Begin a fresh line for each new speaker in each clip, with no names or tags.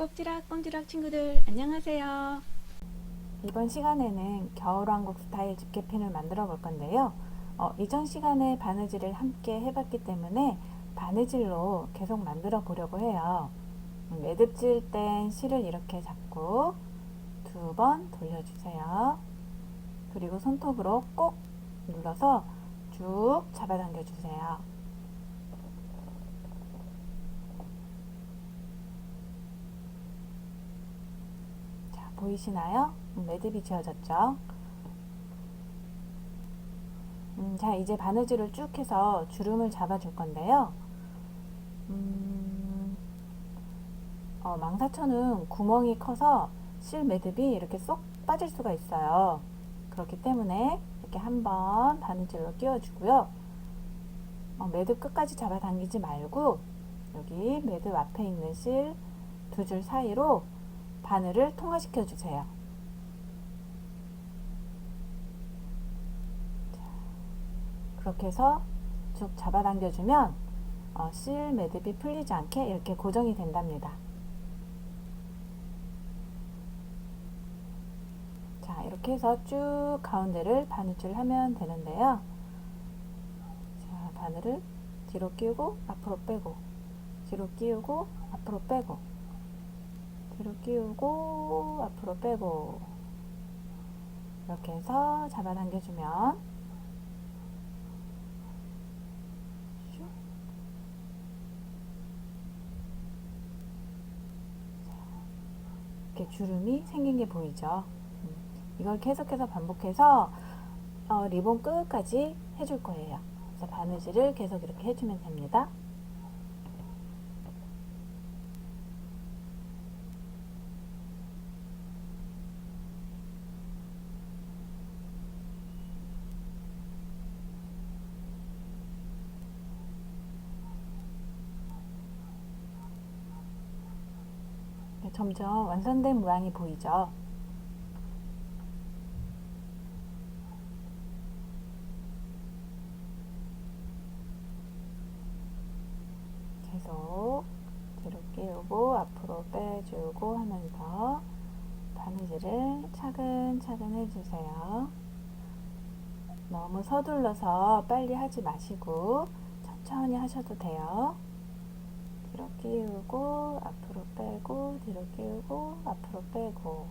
꼭지락 꼼지락 친구들 안녕하세요.
이번 시간에는 겨울왕국 스타일 집게핀을 만들어 볼 건데요. 어, 이전 시간에 바느질을 함께 해봤기 때문에 바느질로 계속 만들어 보려고 해요. 음, 매듭질 땐 실을 이렇게 잡고 두 번 돌려주세요. 그리고 손톱으로 꼭 눌러서 쭉 잡아당겨 주세요. 자, 보이시나요? 음, 매듭이 지어졌죠? 음, 자, 이제 바느질을 쭉 해서 주름을 잡아줄 건데요. 음, 어, 망사천은 구멍이 커서 실 매듭이 이렇게 쏙 빠질 수가 있어요. 그렇기 때문에 이렇게 한번 바느질로 끼워주고요. 어, 매듭 끝까지 잡아당기지 말고 여기 매듭 앞에 있는 실 두 줄 사이로 바늘을 통과시켜 주세요. 그렇게 해서 쭉 잡아당겨주면 어, 실 매듭이 풀리지 않게 이렇게 고정이 된답니다. 자, 이렇게 해서 쭉 가운데를 바느질 하면 되는데요. 자, 바늘을 뒤로 끼우고 앞으로 빼고 뒤로 끼우고 앞으로 빼고 뒤로 끼우고 앞으로 빼고 이렇게 해서 잡아당겨주면 이렇게 주름이 생긴 게 보이죠? 음, 이걸 계속해서 반복해서 어, 리본 끝까지 해줄 거예요. 그래서 바느질을 계속 이렇게 해주면 됩니다. 네, 점점 완성된 모양이 보이죠? 계속 뒤로 끼우고 앞으로 빼주고 하면서 바느질을 차근차근 해주세요. 너무 서둘러서 빨리 하지 마시고 천천히 하셔도 돼요. 뒤로 끼우고 앞으로 빼고 뒤로 끼우고 앞으로 빼고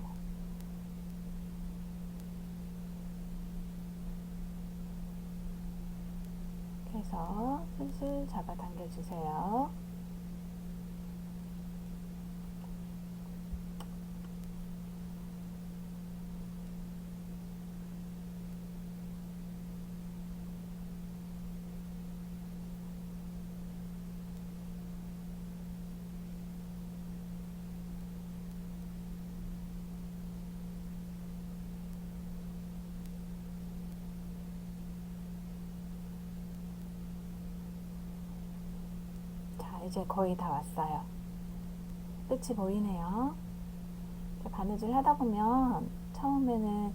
이렇게 해서 슬슬 잡아 당겨 주세요. 자, 이제 거의 다 왔어요. 끝이 보이네요. 자, 바느질 하다 보면 처음에는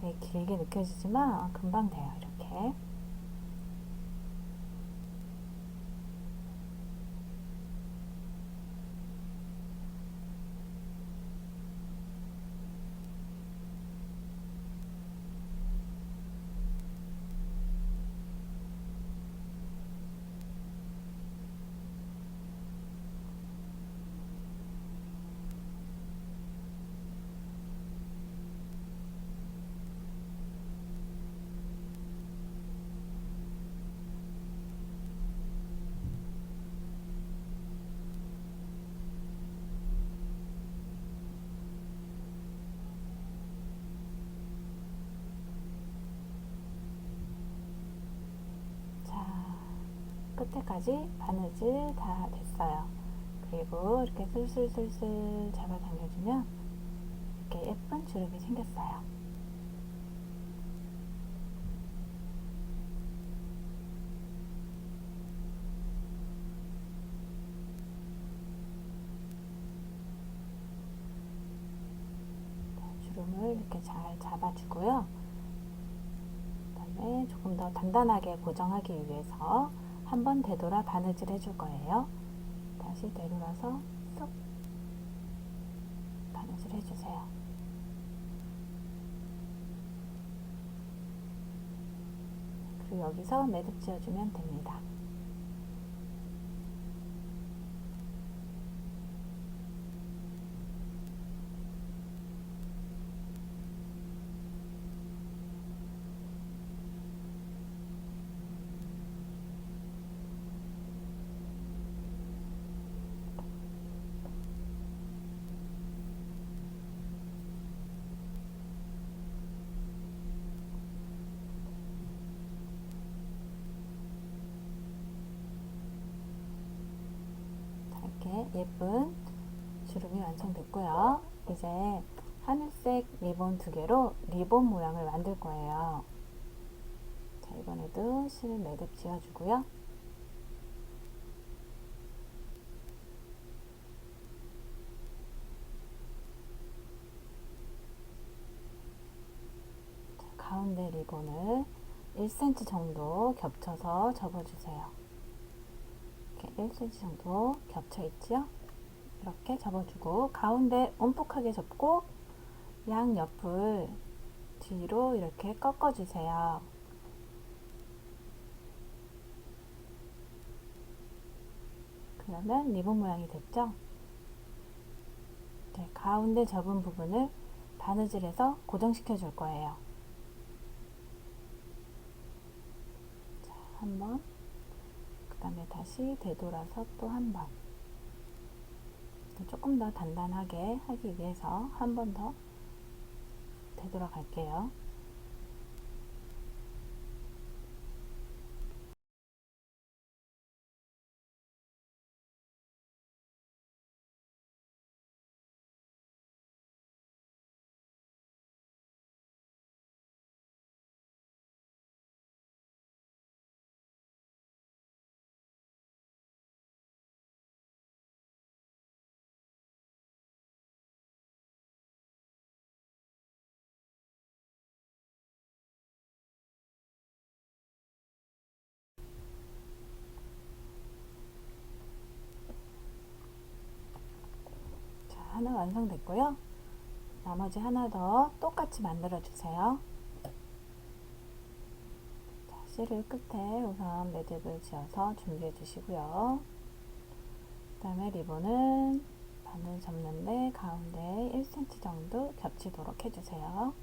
되게 길게 느껴지지만 금방 돼요. 이렇게. 자, 끝에까지 바느질 다 됐어요. 그리고 이렇게 슬슬슬슬 잡아 당겨주면 이렇게 예쁜 주름이 생겼어요. 자, 주름을 이렇게 잘 잡아주고요. 그 다음에 조금 더 단단하게 고정하기 위해서 한 번 되돌아 바느질 해줄 거예요. 다시 되돌아서 쏙 해주세요. 그리고 여기서 매듭 지어주면 됩니다. 예쁜 주름이 완성됐고요. 이제 하늘색 리본 두 개로 리본 모양을 만들 거예요. 자, 이번에도 실 매듭 지어주고요. 자, 가운데 리본을 1cm 정도 겹쳐서 접어주세요. 이렇게 1cm 정도 겹쳐 있지요? 이렇게 접어주고 가운데 움푹하게 접고 양 옆을 뒤로 이렇게 꺾어주세요. 그러면 리본 모양이 됐죠? 이제 가운데 접은 부분을 바느질해서 고정시켜 줄 거예요. 자, 한 번. 그 다음에 다시 되돌아서 또 한 번. 조금 더 단단하게 하기 위해서 한 번 더 되돌아갈게요. 하나 완성됐고요. 나머지 하나 더 똑같이 만들어 주세요. 자, 실을 끝에 우선 매듭을 지어서 준비해 주시고요. 그 다음에 리본은 바늘 접는데 가운데 1cm 정도 겹치도록 해주세요.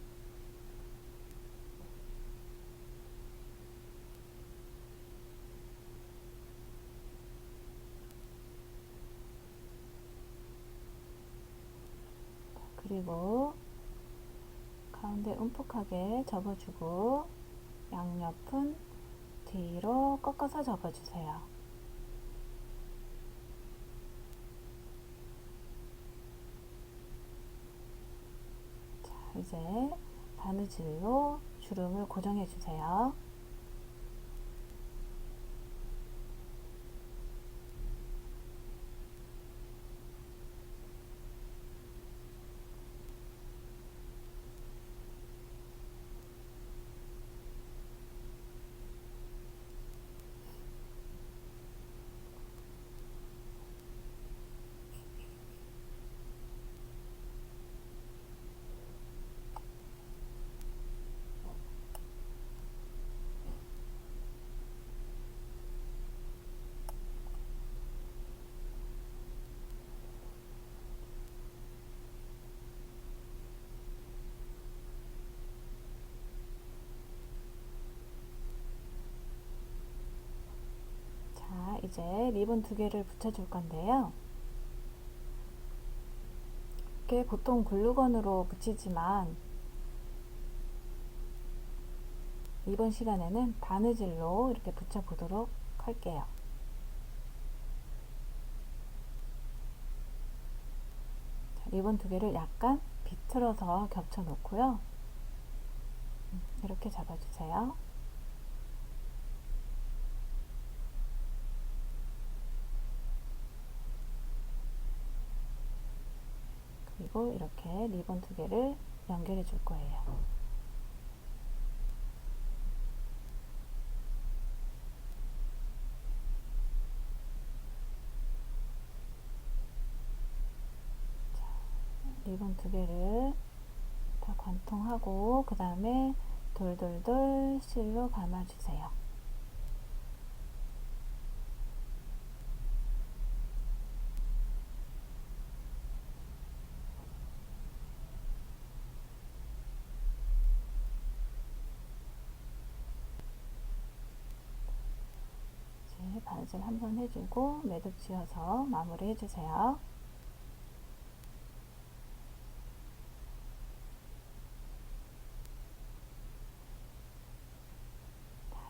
그리고 가운데 움푹하게 접어주고 양옆은 뒤로 꺾어서 접어주세요. 자, 이제 바느질로 주름을 고정해 주세요. 자, 이제 리본 두 개를 붙여줄 건데요. 이렇게 보통 글루건으로 붙이지만 이번 시간에는 바느질로 이렇게 붙여보도록 할게요. 자, 리본 두 개를 약간 비틀어서 겹쳐 놓고요. 음, 이렇게 잡아주세요. 그리고 이렇게 리본 두 개를 연결해 줄 거예요. 리본 두 개를 다 관통하고 그 다음에 돌돌돌 실로 감아주세요. 바느질 한번 해주고 매듭 지어서 마무리 해주세요.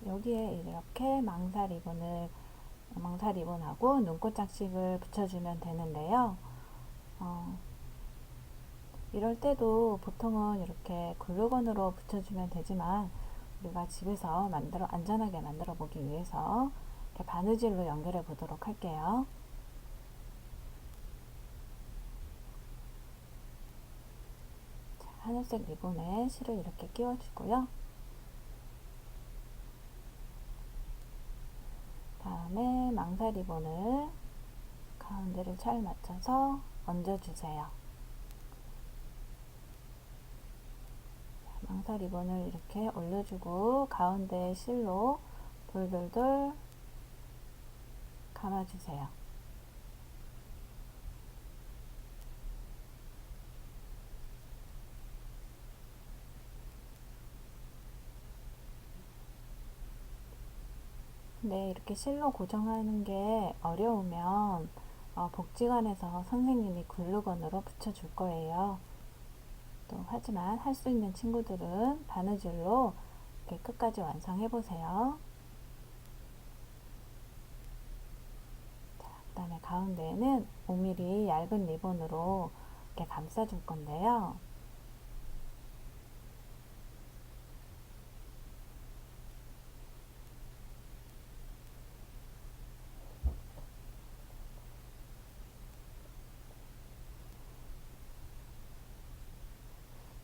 여기에 이렇게 망사 리본을 망사 리본하고 눈꽃 장식을 붙여주면 되는데요. 어, 이럴 때도 보통은 이렇게 글루건으로 붙여주면 되지만 우리가 집에서 만들어 안전하게 만들어 보기 위해서 이렇게 바느질로 연결해 보도록 할게요. 자, 하늘색 리본에 실을 이렇게 끼워주고요. 다음에 망사 리본을 가운데를 잘 맞춰서 얹어주세요. 망사 리본을 이렇게 올려주고 가운데 실로 돌돌돌 감아주세요. 네, 이렇게 실로 고정하는 게 어려우면 어, 복지관에서 선생님이 글루건으로 붙여줄 거예요. 또 하지만 할 수 있는 친구들은 바느질로 이렇게 끝까지 완성해 보세요. 자, 그다음에 가운데에는 5mm 얇은 리본으로 이렇게 감싸 줄 건데요.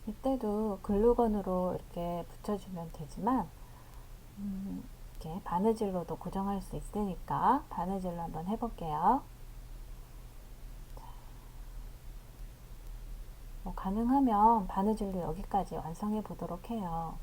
이때도 글루건으로 이렇게 붙여주면 되지만 음, 이렇게 바느질로도 고정할 수 있으니까 바느질로 한번 해볼게요. 자, 뭐 가능하면 바느질로 여기까지 완성해 보도록 해요.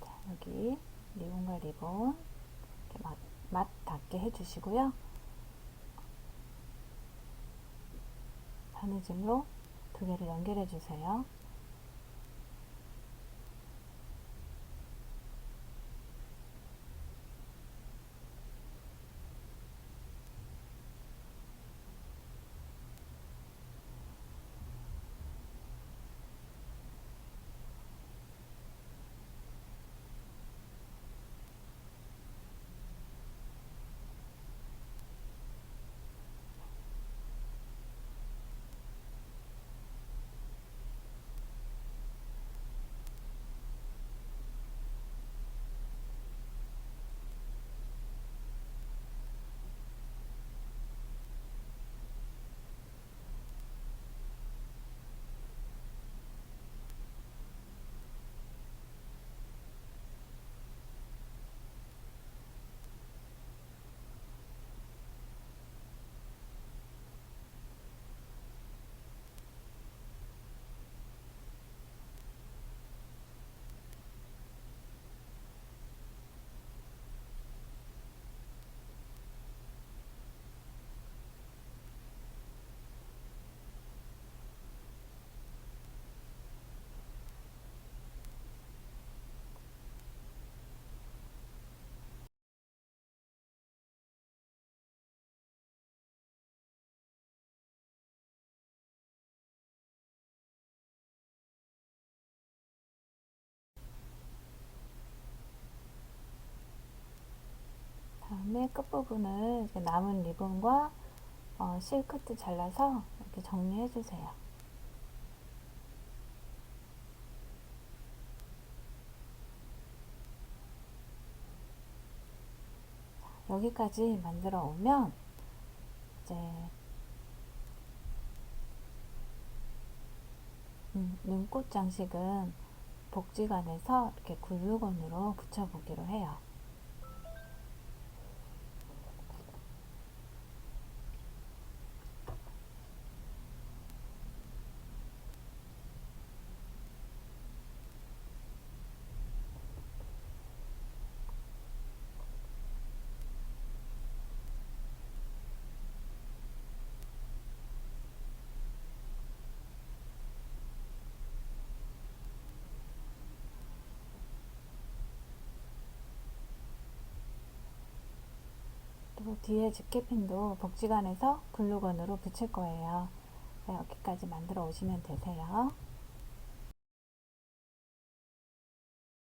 자, 여기 리본과 리본 맛, 맛 닿게 해주시고요. 바느질로 두 개를 연결해 주세요. 끝부분을 남은 리본과 어, 실 끝을 잘라서 이렇게 정리해 주세요. 자, 여기까지 만들어 오면 이제 음, 눈꽃 장식은 복지관에서 이렇게 글루건으로 붙여보기로 해요. 그리고 뒤에 집게핀도 복지관에서 글루건으로 붙일 거예요. 자, 여기까지 만들어 오시면 되세요.